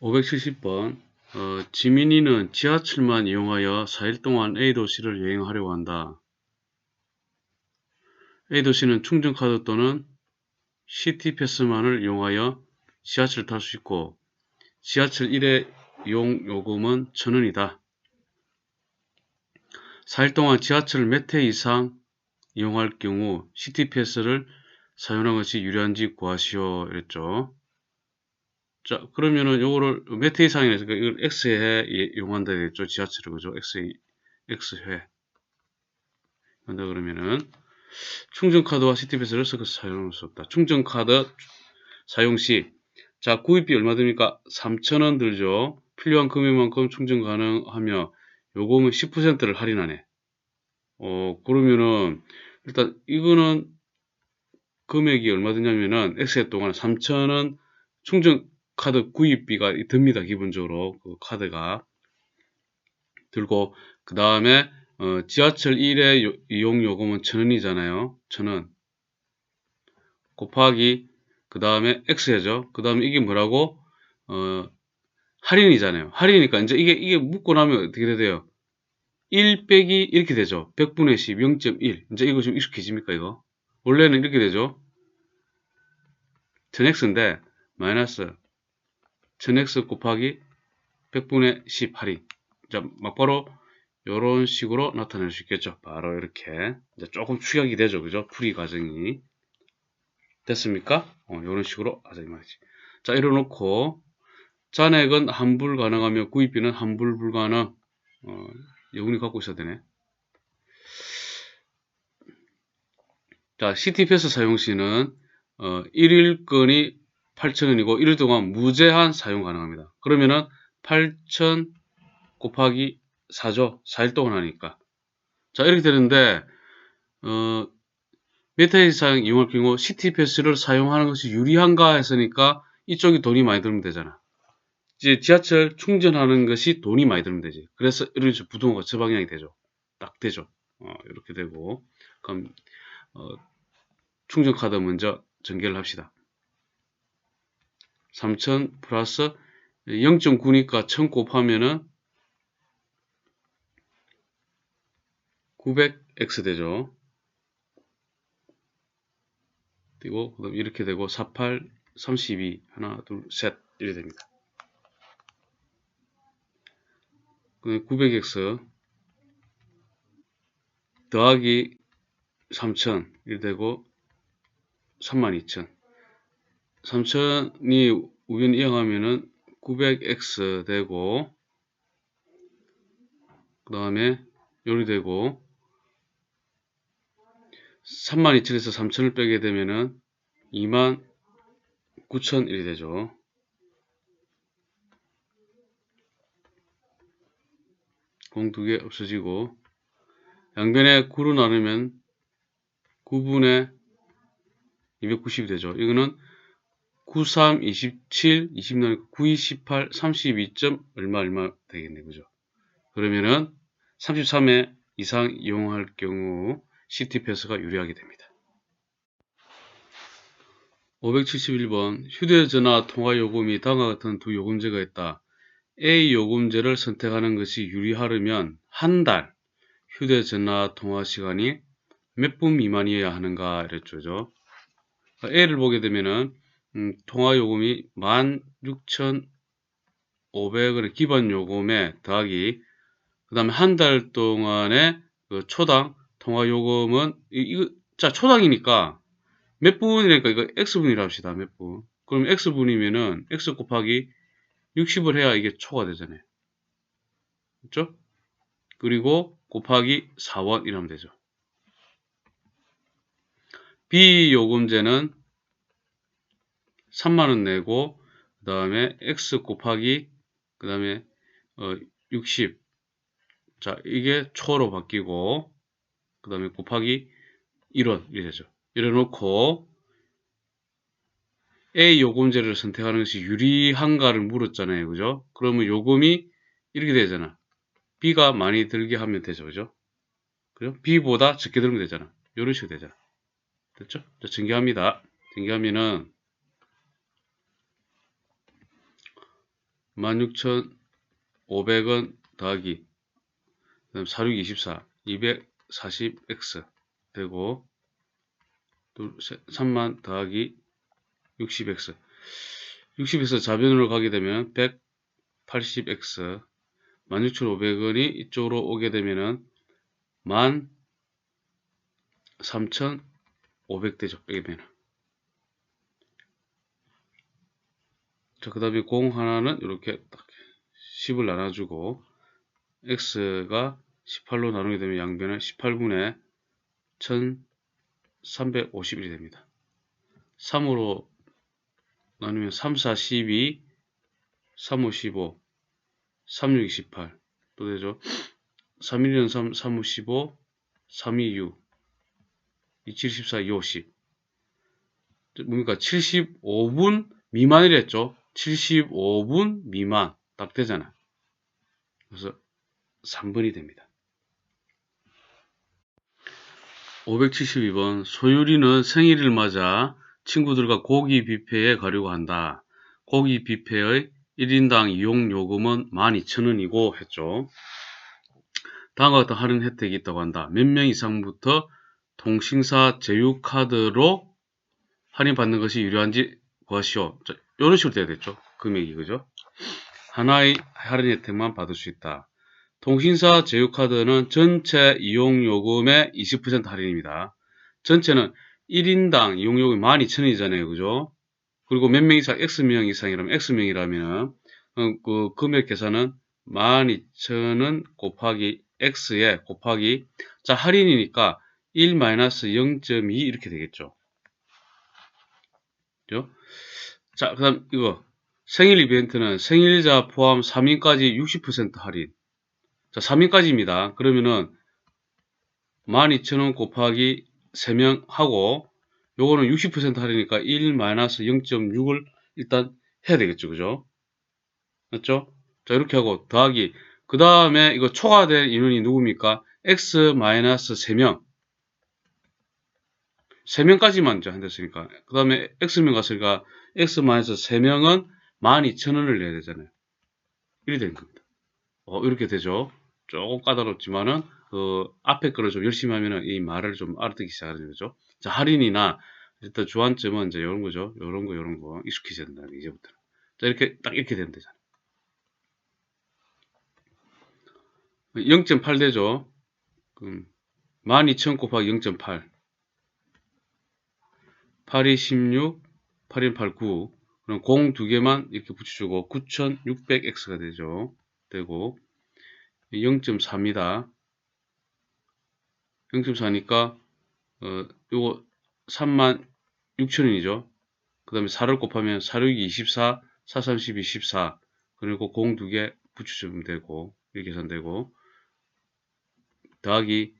570번 어, 지민이는 지하철만 이용하여 4일 동안 A도시를 여행하려고 한다. A도시는 충전카드 또는 시티패스만을 이용하여 지하철을 탈 수 있고 지하철 1회 이용 요금은 1000원이다. 4일 동안 지하철을 몇 회 이상 이용할 경우 시티패스를 사용하는 것이 유리한지 구하시오. 이랬죠. 자, 그러면은 요거를 몇회 이상이니까 이걸 X회 이용한다 되겠죠. 지하철을 그죠? X, X회. 한다 그러면은 충전카드와 시티패스를 섞어서 사용할 수 없다. 충전카드 사용 시, 자, 구입비 얼마 듭니까? 3,000원 들죠. 필요한 금액만큼 충전 가능하며 요금은 10%를 할인하네. 어, 그러면은 일단 이거는 금액이 얼마 드냐면은 X회 동안 3,000원 충전 카드 구입비가 듭니다. 기본적으로 그 카드가 들고 그 다음에 어, 지하철 1회 이용 요금은 1000원이잖아요. 1000원 곱하기 그 다음에 X해죠. 그 다음에 이게 뭐라고? 어, 할인이잖아요. 할인이니까 이제 이게 이게 묶고 나면 어떻게 돼요? 1 빼기 이렇게 되죠. 100분의 10, 0.1. 이제 이거 좀 익숙해집니까, 이거? 원래는 이렇게 되죠. 1000x인데, 마이너스 1000x 곱하기 100분의 10 할인. 자, 막바로 이런 식으로 나타낼 수 있겠죠. 바로 이렇게. 조금 축약이 되죠. 그죠? 풀이 과정이. 됐습니까? 어, 이런 식으로 말이지. 자, 이래놓고, 잔액은 환불 가능하며 구입비는 환불 불가능. 어, 여분이 갖고 있어야 되네. 자, 시티패스 사용 시는 어, 1일건이 8,000원이고 1일 동안 무제한 사용 가능합니다. 그러면은 8,000 곱하기 4죠. 4일 동안 하니까. 자, 이렇게 되는데 어, 메타 이상 이용할 경우 시티패스를 사용하는 것이 유리한가 했으니까 이쪽이 돈이 많이 들면 되잖아. 이제 지하철 충전하는 것이 돈이 많이 들면 되지. 그래서 이런 식으로 부동호가 저 방향이 되죠. 딱 되죠. 어, 이렇게 되고 그럼 어, 충전 카드 먼저 전개를 합시다. 3000 플러스 0.9니까 1000 곱하면은 900x 되죠. 그리고 그다음 이렇게 되고 48 32 하나 둘셋 이렇게 됩니다. 900x 더하기 3000 이렇게 되고 32,000 3000이 우변 이용하면은 900x 되고 그 다음에 요리 되고 32,000에서 3,000을 빼게 되면은 29,000일이 되죠. 공 두 개 없어지고 양변에 9로 나누면 9분의 290이 되죠. 이거는 93, 27, 20 나누니까 9, 28, 32 점 얼마 얼마 되겠네. 그죠? 그러면은 33회 이상 이용할 경우 시티패스가 유리하게 됩니다. 571번 휴대전화 통화 요금이 다음과 같은 두 요금제가 있다. A 요금제를 선택하는 것이 유리하려면 한 달 휴대전화 통화 시간이 몇 분 미만이어야 하는가 이랬죠. A를 보게 되면은 음, 통화 요금이 16,500원의 기본 요금에 더하기 그 다음에 한 달 동안의 그 초당 통화 요금은 이거 자 초당이니까 몇 분이니까 이거 x분이라 합시다 몇 분. 그럼 x분이면은 x 곱하기 60을 해야 이게 초가 되잖아요. 그렇죠? 그리고 곱하기 4원 이러면 되죠. 비요금제는 3만원 내고 그 다음에 x 곱하기 그 다음에 어, 60. 자 이게 초로 바뀌고 그 다음에 곱하기 1원 이렇게 되죠. 이래 놓고 A 요금제를 선택하는 것이 유리한가를 물었잖아요. 그죠? 그러면 요금이 이렇게 되잖아. B가 많이 들게 하면 되죠. 그죠? 그죠? B보다 적게 들면 되잖아. 이런 식으로 되잖아. 됐죠? 자, 전개합니다. 전개하면은 16,500원 더하기 그다음 4624 240x 되고 둘, 셋, 3만 더하기 60x 60x 자변으로 가게 되면 180x 16,500원이 이쪽으로 오게 되면은 13,500 되죠. 빼면. 자, 그 다음에 공 하나는 이렇게 딱 10을 나눠주고 x가 18로 나누게 되면 양변은 18분의 1351이 됩니다. 3으로 나누면 3, 4, 12, 3, 5, 15, 3, 6, 28. 또 되죠. 3, 1, 3, 3, 5, 15, 3, 2, 6, 2, 7, 14, 2, 50. 뭡니까? 75분 미만이랬죠. 75분 미만. 딱 되잖아. 그래서 3번이 됩니다. 572번 소율이는 생일을 맞아 친구들과 고기 뷔페에 가려고 한다. 고기 뷔페의 1인당 이용 요금은 12,000원이고 했죠. 다음과 같은 할인 혜택이 있다고 한다. 몇 명 이상부터 통신사 제휴카드로 할인받는 것이 유료한지 구하시오. 자, 이런 식으로 돼야 됐죠. 금액이 그죠? 하나의 할인 혜택만 받을 수 있다. 통신사 제휴카드는 전체 이용요금의 20% 할인입니다. 전체는 1인당 이용요금이 12,000원이잖아요. 그죠? 그리고 몇 명 이상, X명 이상이라면, X명이라면, 어, 그 금액 계산은 12,000원 곱하기 X에 곱하기, 자, 할인이니까 1-0.2 이렇게 되겠죠. 그죠? 자, 그 다음 이거. 생일 이벤트는 생일자 포함 3인까지 60% 할인. 자, 3인까지입니다. 그러면은 12,000원 곱하기 3명 하고 요거는 60% 할인이니까 1-0.6을 일단 해야 되겠죠. 그죠? 맞죠? 자, 이렇게 하고 더하기 그 다음에 이거 초과된 인원이 누굽니까? X-3명 3명까지만 이제 한댔으니까 그 다음에 X명 갔으니까 X-3명은 12,000원을 내야 되잖아요. 이렇게 된 겁니다. 어, 이렇게 되죠. 조금 까다롭지만은 그 앞에 거를 좀 열심히 하면은 이 말을 좀 알아듣기 시작하는 거죠. 자, 할인이나 일단 주안점은 이제 이런 거죠. 이런 거, 이런 거 익숙해져야 된다. 이제부터. 자, 이렇게 딱 이렇게 되면 되잖아요. 0.8 되죠. 그럼 12,000 곱하기 0.8. 8이 16, 8이 8, 9. 그럼 0 두 개만 이렇게 붙여주고 9,600x가 되죠. 되고 0.4입니다. 0.4니까 어, 요거 36,000원이죠. 그 다음에 4를 곱하면 4, 6, 24, 4, 30, 24 그리고 0 두 개 붙여주면 되고 이렇게 계산되고 더하기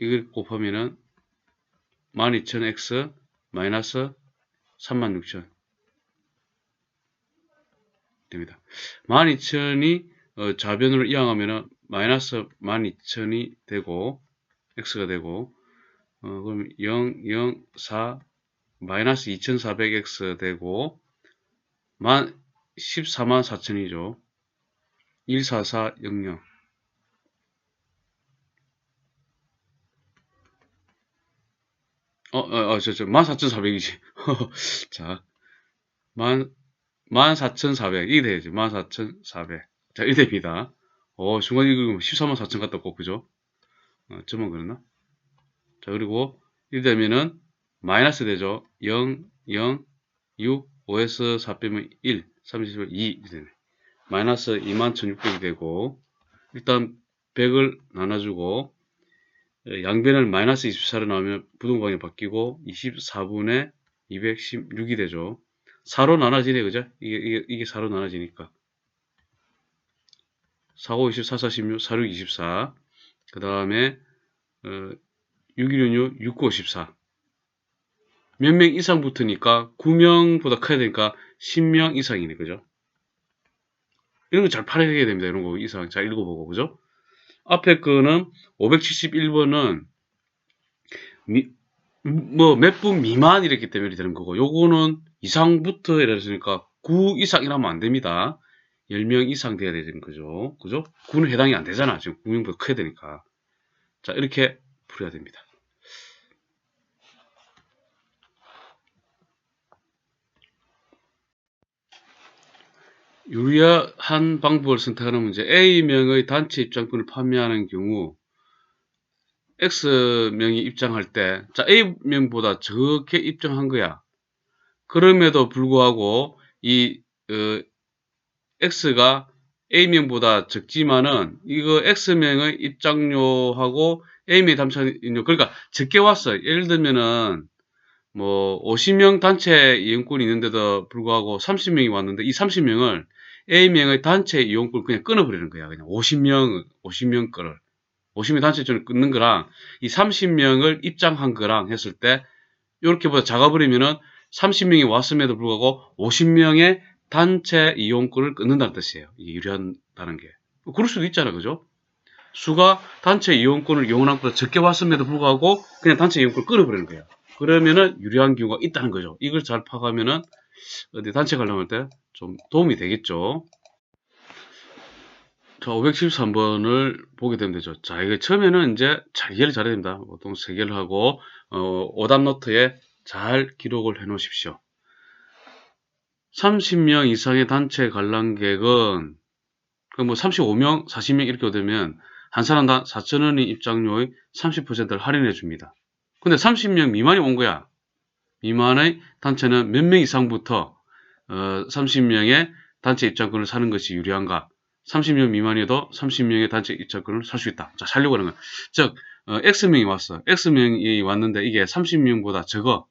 이걸 곱하면은 12,000x 마이너스 36,000 됩니다. 12,000이 어, 좌변으로 이항하면은 마이너스 12,000이 되고 x가 되고 어, 그럼 0, 0, 4 마이너스 2,400x 되고 만 14만 4천이죠. 14400 어, 어, 어, 저, 저, 14,400이지. 자, 만, 14,400. 이게 돼야지. 14,400. 자, 이게 됩니다. 어, 중간 이거 14만 4천 갖다 고 그죠? 어, 저만 그랬나? 자, 그리고 이렇게 되면은 마이너스 되죠. 0, 0, 6, 5에서 4 빼면 1, 30, 2 이렇게 되네. 마이너스 21,600이 되고 일단 100을 나눠주고 양변을 마이너스 24로 나오면 부동방이 바뀌고 24분의 216이 되죠. 4로 나눠지네, 그죠? 이게, 이게, 이게 4로 나눠지니까. 4, 5, 24, 46, 4, 6, 24. 그 다음에, 어, 6, 1, 6, 6, 9, 14. 몇 명 이상 붙으니까 9명보다 커야 되니까 10명 이상이네, 그죠? 이런 거 잘 파악해야 됩니다. 이런 거 이상 잘 읽어보고, 그죠? 앞에 거는 571번은 뭐몇 분 미만 이랬기 때문에 되는 거고 요거는 이상부터 이랬으니까 9 이상 이라면 안 됩니다. 10명 이상 돼야 되는 거죠. 그죠? 9는 해당이 안 되잖아. 지금 9명보다 커야 되니까. 자, 이렇게 풀어야 됩니다. 유리한 방법을 선택하는 문제. A명의 단체 입장권을 판매하는 경우 X명이 입장할 때, 자, A명보다 적게 입장한 거야. 그럼에도 불구하고 이 어, X가 A명보다 적지만은 이거 X명의 입장료하고 A명의 담차료 그러니까 적게 왔어. 예를 들면은 뭐 50명 단체 이용권이 있는데도 불구하고 30명이 왔는데 이 30명을 A명의 단체 이용권을 그냥 끊어버리는 거야. 그냥 50명, 50명 거를. 50명 단체 이용권을 끊는 거랑 이 30명을 입장한 거랑 했을 때 이렇게 보다 작아버리면은 30명이 왔음에도 불구하고 50명의 단체 이용권을 끊는다는 뜻이에요. 이게 유리한다는 게. 그럴 수도 있잖아. 그죠? 수가 단체 이용권을 이용한 것보다 적게 왔음에도 불구하고 그냥 단체 이용권을 끊어버리는 거예요. 그러면은 유리한 경우가 있다는 거죠. 이걸 잘 파가면은 어디 단체 관람할 때 좀 도움이 되겠죠. 자, 573번을 보게 되면 되죠. 자, 이거 처음에는 이제 잘 이해를 잘해야 됩니다. 보통 세 개를 하고, 어, 오답 노트에 잘 기록을 해 놓으십시오. 30명 이상의 단체 관람객은, 그뭐 35명, 40명 이렇게 되면 한 사람당 4,000원의 입장료의 30%를 할인해 줍니다. 근데 30명 미만이 온 거야. 미만의 단체는 몇 명 이상부터 어, 30명의 단체 입장권을 사는 것이 유리한가? 30명 미만이어도 30명의 단체 입장권을 살 수 있다. 자, 살려고 하는 거야. 즉, 어, X명이 왔어. X명이 왔는데 이게 30명보다 적어.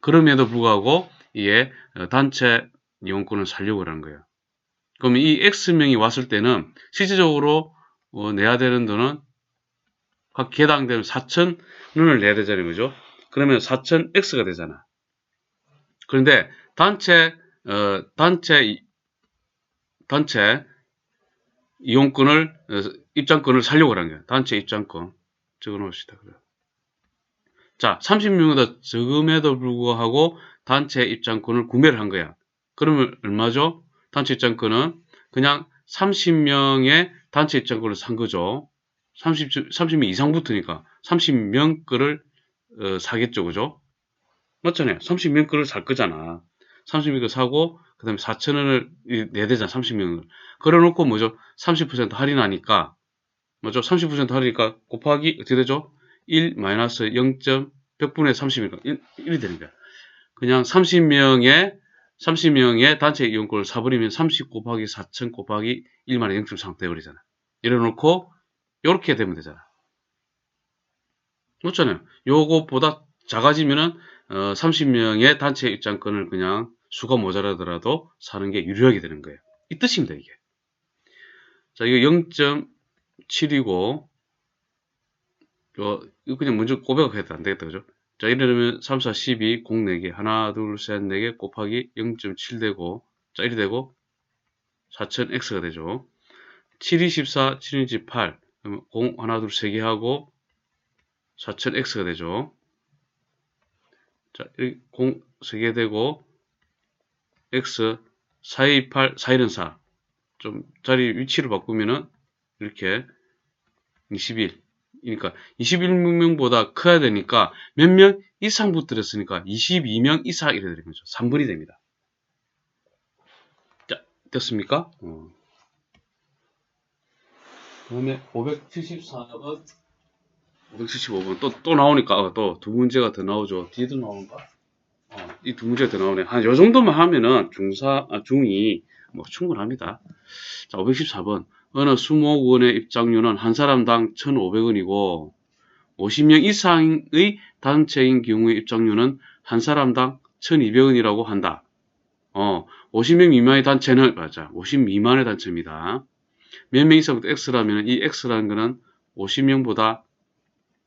그럼에도 불구하고 이게 어, 단체 이용권을 살려고 하는 거예요. 그럼 이 X명이 왔을 때는 실질적으로 어, 내야 되는 돈은 각 개당 되면 4,000원을 내야 되잖아요. 그죠? 그러면 4,000X가 되잖아. 그런데 단체, 어, 단체, 단체 이용권을, 어, 입장권을 살려고 하는 거예요. 단체 입장권. 적어 놓읍시다. 그래. 자, 30명보다 적음에도 불구하고 단체 입장권을 구매를 한 거야. 그러면 얼마죠? 단체 입장권은 그냥 30명의 단체 입장권을 산 거죠. 30, 30명 이상부터니까 30명 거를 어, 사겠죠. 그죠? 맞잖아요. 30명 거를 살 거잖아. 30명 거 사고 그 다음에 4천원을 내야 되잖아. 30명을. 그래놓고 뭐죠? 30% 할인하니까 뭐죠? 30% 할인이니까 곱하기 어떻게 되죠? 1 마이너스 0.100분의 30이니까 1, 1이 되는 거야. 그냥 30명의 30명의 단체 이용권을 사버리면 30 곱하기 4천 곱하기 1만의 0.3 되어버리잖아. 이래놓고 이렇게 되면 되잖아. 맞잖아요. 요것보다 작아지면은 어, 30명의 단체 입장권을 그냥 수가 모자라더라도 사는 게 유리하게 되는 거예요. 이 뜻입니다, 이게. 자, 이거 0.7이고, 이거 그냥 먼저 고백해도 안 되겠다, 그죠? 자, 이러면 3, 4, 12, 0, 4개. 하나, 둘, 셋, 4개 곱하기 0.7 되고, 자, 1이 되고, 4000x가 되죠. 7, 2, 14, 7, 2, 8. 그러면 0, 하나, 둘, 세 개 하고 4000x가 되죠. 자, 0, 세 개 되고 x 428, 4일은 4. 좀 자리 위치를 바꾸면은 이렇게 21. 그러니까 21명보다 커야 되니까 몇 명 이상 붙들었으니까 22명 이상 이래 되는 거죠. 3분이 됩니다. 자, 됐습니까? 어. 그다음에 574번 575번 또, 또 나오니까 또두 문제가 더 나오죠. 뒤에도 나오는가? 어, 이 두 문제가 더 나오네. 한 요 정도만 하면은 중사, 아, 중2 뭐 충분합니다. 자, 514번. 어느 수목원의 입장료는 한 사람당 1,500원이고 50명 이상의 단체인 경우의 입장료는 한 사람당 1,200원이라고 한다. 어, 50명 미만의 단체는 맞아. 50 미만의 단체입니다. 몇 명 이상부터 X라면 이 X라는 거는 50명보다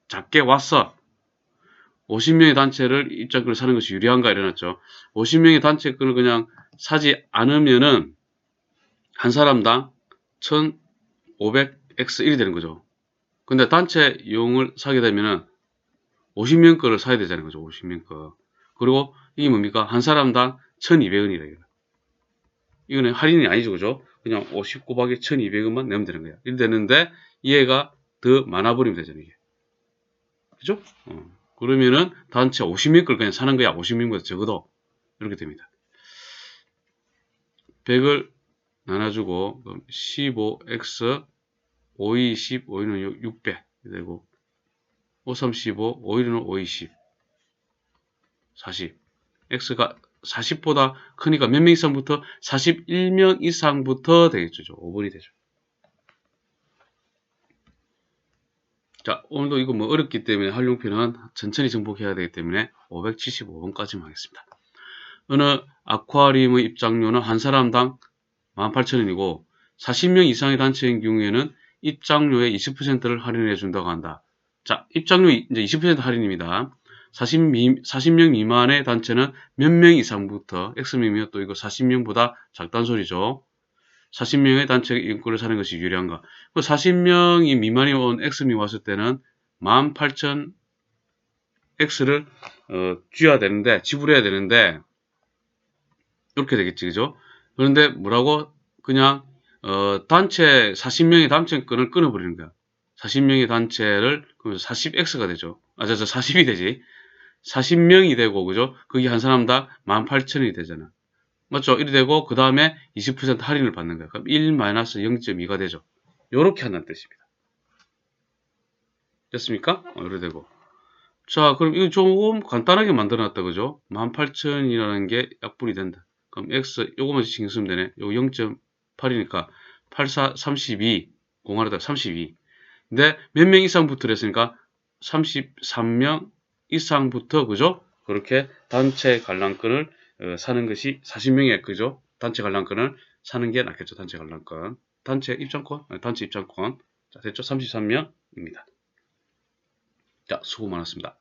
작게 왔어. 50명의 단체를 입장권을 사는 것이 유리한가 이래놨죠. 50명의 단체권을 그냥 사지 않으면은 한 사람당 1,500X1이 되는 거죠. 근데 단체 이용을 사게 되면은 50명 거를 사야 되잖아요. 그죠? 50명 거. 그리고 이게 뭡니까? 한 사람당 1,200원이래요. 이거는 할인이 아니죠. 그죠? 그냥 50 곱하기 1200원만 내면 되는 거야. 이렇게 되는데 얘가 더 많아 버리면 되잖아요. 이게. 그죠? 어. 그러면은 단체 50명 걸 그냥 사는 거야. 50명보다 적어도. 이렇게 됩니다. 100을 나눠주고 15x 520, 5는 600 되고 5315, 5일은 520 40 x가 40보다 크니까 몇 명 이상부터 41명 이상부터 되겠죠. 5번이 되죠. 자, 오늘도 이거 뭐 어렵기 때문에 활용표는 천천히 정복해야 되기 때문에 575번까지만 하겠습니다. 어느 아쿠아리움의 입장료는 한 사람당 18,000원이고 40명 이상의 단체인 경우에는 입장료의 20%를 할인해 준다고 한다. 자, 입장료 이제 20% 할인입니다. 40, 미, 40명 미만의 단체는 몇 명 이상부터 X명이면 또 이거 40명보다 작단 소리죠. 40명의 단체 인권을 사는 것이 유리한가? 40명이 미만이 온 X명이 왔을 때는 18,000 X를 어, 쥐어야 되는데 지불해야 되는데 이렇게 되겠지 그죠? 그런데 뭐라고 그냥 어, 단체 40명의 단체권을 끊어버리는 거야. 40명의 단체를 그러면 40X가 되죠. 아, 저, 저 40이 되지. 40명이 되고 그죠? 그게 한 사람당 18,000원이 되잖아. 맞죠? 이리 되고 그 다음에 20% 할인을 받는 거야. 그럼 1-0.2가 되죠. 요렇게 한다는 뜻입니다. 됐습니까? 어, 이래 되고. 자, 그럼 이거 조금 간단하게 만들어 놨다. 그죠? 18,000이라는 게 약분이 된다. 그럼 x 요거만 신경 쓰면 되네. 요거 0.8이니까 84, 32, 공하다 32. 근데 몇 명 이상부터 그랬으니까 33명 이상부터 그죠? 그렇게 단체 관람권을 어, 사는 것이 40명의 그죠? 단체 관람권을 사는 게 낫겠죠. 단체 관람권. 단체 입장권, 단체 입장권. 자, 됐죠? 33명입니다. 자, 수고 많았습니다.